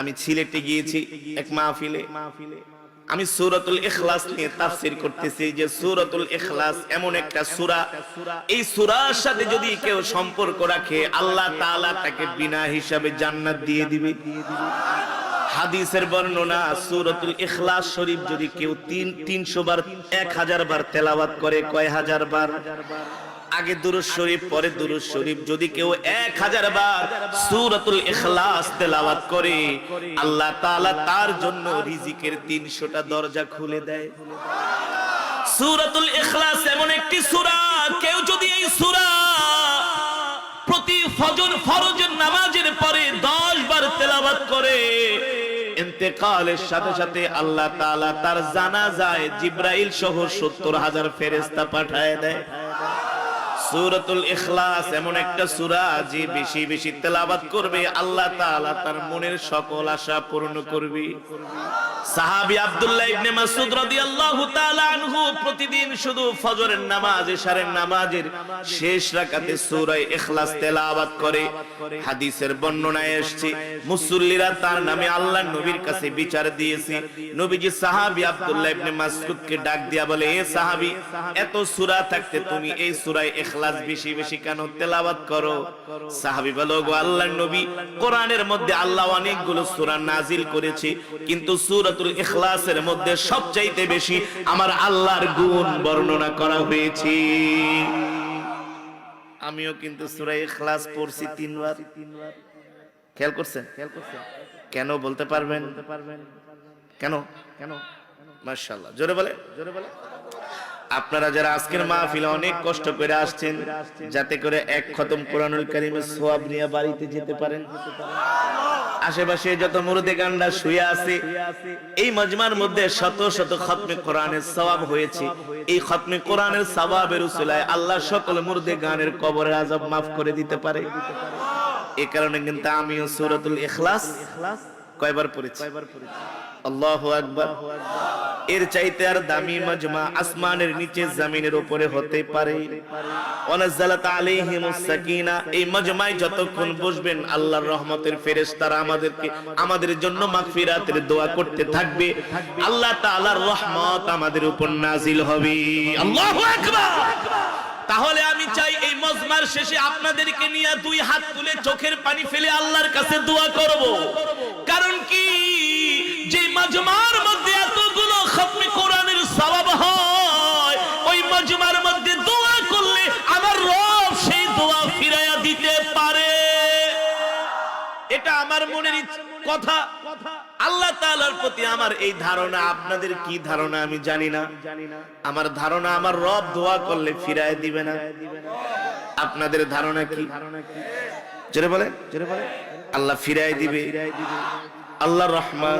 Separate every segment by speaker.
Speaker 1: আমি সিলেটে গিয়েছি এক মাহফিলে। আমি সূরাতুল ইখলাস নিয়ে তাফসীর করতেছি যে সূরাতুল ইখলাস এমন একটা সূরা। এই সূরার সাথে যদি কেউ সম্পর্ক রাখে, আল্লাহ তাআলা তাকে বিনা হিসাবে জান্নাত দিয়ে দিবে। হাদিসের বর্ণনা, সূরাতুল ইখলাস শরীফ যদি কেউ তিন তিনশো বার, এক হাজার বার তেলাওয়াত করে, কয় হাজার বার? আগে দুরুদ শরীফ, পরে দুরুদ শরীফ। যদি কেউ এক হাজার বার সূরাতুল ইখলাস তেলাওয়াত করে, আল্লাহ তাআলা তার জন্য রিজিকের তিনশোটা দরজা খুলে দেয়। সূরাতুল ইখলাস এমন একটি সূরা, কেউ যদি এই সূরা প্রতি ফজর ফরজের নামাজের পরে 10 বার তেলাওয়াত করে, ইন্তেকালের সাথে সাথে আল্লাহ তাআলা তার জানাজায় জিব্রাইল সহ 70 হাজার ফেরেশতা পাঠায় দেয়। সূরাতুল ইখলাস এমন একটা সুরা যে বেশি বেশি তেলাওয়াত করবে, আল্লাহ তাআলা তার মনের সকল আশা পূর্ণ করবে। সাহাবী আব্দুল্লাহ ইবনে মাসউদ রাদিয়াল্লাহু তাআলা আনহু প্রতিদিন শুধু ফজরের নামাজ, এশারের নামাজের শেষ রাকাতে সূরা ইখলাস তেলাওয়াত করে। হাদিসের বর্ণনায় এসেছে, মুসল্লিরা তার নামে আল্লাহর নবীর কাছে বিচার দিয়েছে। নবীজি সাহাবী আব্দুল্লাহ ইবনে মাসউদকে ডাক দিয়া বলে, এ সাহাবী, এত সূরা থাকতে তুমি এই সূরা ইখলাস বেশি বেশি কেন তেলাওয়াত করো? সাহাবী বলো গো আল্লাহর নবী, কোরআনের মধ্যে আল্লাহ অনেকগুলো সূরা নাজিল করেছে, কিন্তু সূরাতুল ইখলাসের মধ্যে সবচাইতে বেশি আমার আল্লাহর গুণ বর্ণনা করা হয়েছে। আমিও কিন্তু সূরা ইখলাস পড়ছি তিনবার। খেয়াল করছেন? খেয়াল করছেন কেন বলতে পারবেন? কেন? কেন মাশাআল্লাহ। জোরে বলে? জোরে বলে আপনারা যারা আজকের মাহফিলে অনেক কষ্ট করে আসছেন, যাতে করে এক খতম কোরআনুল কারীমের সওয়াব নিয়ে বাড়িতে যেতে পারেন। আশেপাশে যত মুরদে গান্ডা শুয়ে আছে, এই মজমার মধ্যে শত শত খতমে কোরআনের সওয়াব হয়েছে। এই খতমে কোরআনের সওয়াবের উসুলায় আল্লাহ সকল মুরদে গানের কবরের আজব মাফ করে দিতে পারে। এ কারণে কিন্তু আমিও সুরতুল ইখলাস কয়বার পড়েছি? আল্লাহু আকবার। এর চাইতে আর দামি মজমা আসমানের নিচে জমিনের উপরে হতে পারে। এই মজমায় যতক্ষণ বসবেন, আল্লাহর রহমতের ফেরেশতারা আমাদেরকে, আমাদের জন্য মাগফিরাতের দোয়া করতে থাকবে। আল্লাহ তাআলার রহমত আমাদের উপর নাজিল হবে। তাহলে আমি চাই এই মজমার শেষে আপনাদেরকে নিয়ে দুই হাত তুলে চোখের পানি ফেলে আল্লাহর কাছে দোয়া করব। কারণ কি? আমার মনের কথা আল্লাহ তাআলার প্রতি আমার এই ধারণা, আপনাদের কি ধারণা আমি জানি না। আমার ধারণা, আমার রব দোয়া করলে ফিরায় দিবে না। আপনাদের ধারণা কি? বলে জোরে বলে আল্লাহ ফিরায় দিবে। আল্লাহ রহমান।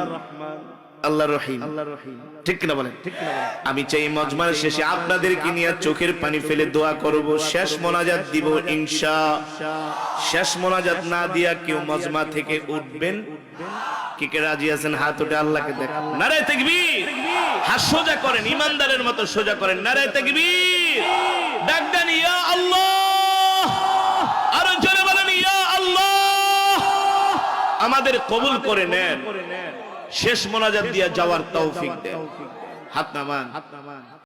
Speaker 1: আল্লাহ রহিম। ঠিক কিনা বলেন? আমি চাই মজমার শেষে আপনাদেরকে নিয়ে চোখের পানি ফেলে দোয়া করব। শেষ মোনাজাত দিব ইনশা। শেষ মোনাজাত না দিয়া কেউ মজমা থেকে উঠবেন? কি রাজি আছেন? হাত উঠে আল্লাহকে দেখান। নারায় তাকবীর। হাত সোজা করেন, ইমানদারের মতো সোজা করেন। নারায় তাকবীর। ডাক দেন ইয়া আল্লাহ। আমাদের কবুল করে নেন। শেষ মোনাজাত দিয়ে যাওয়ার তৌফিক দেন। হাত নামান।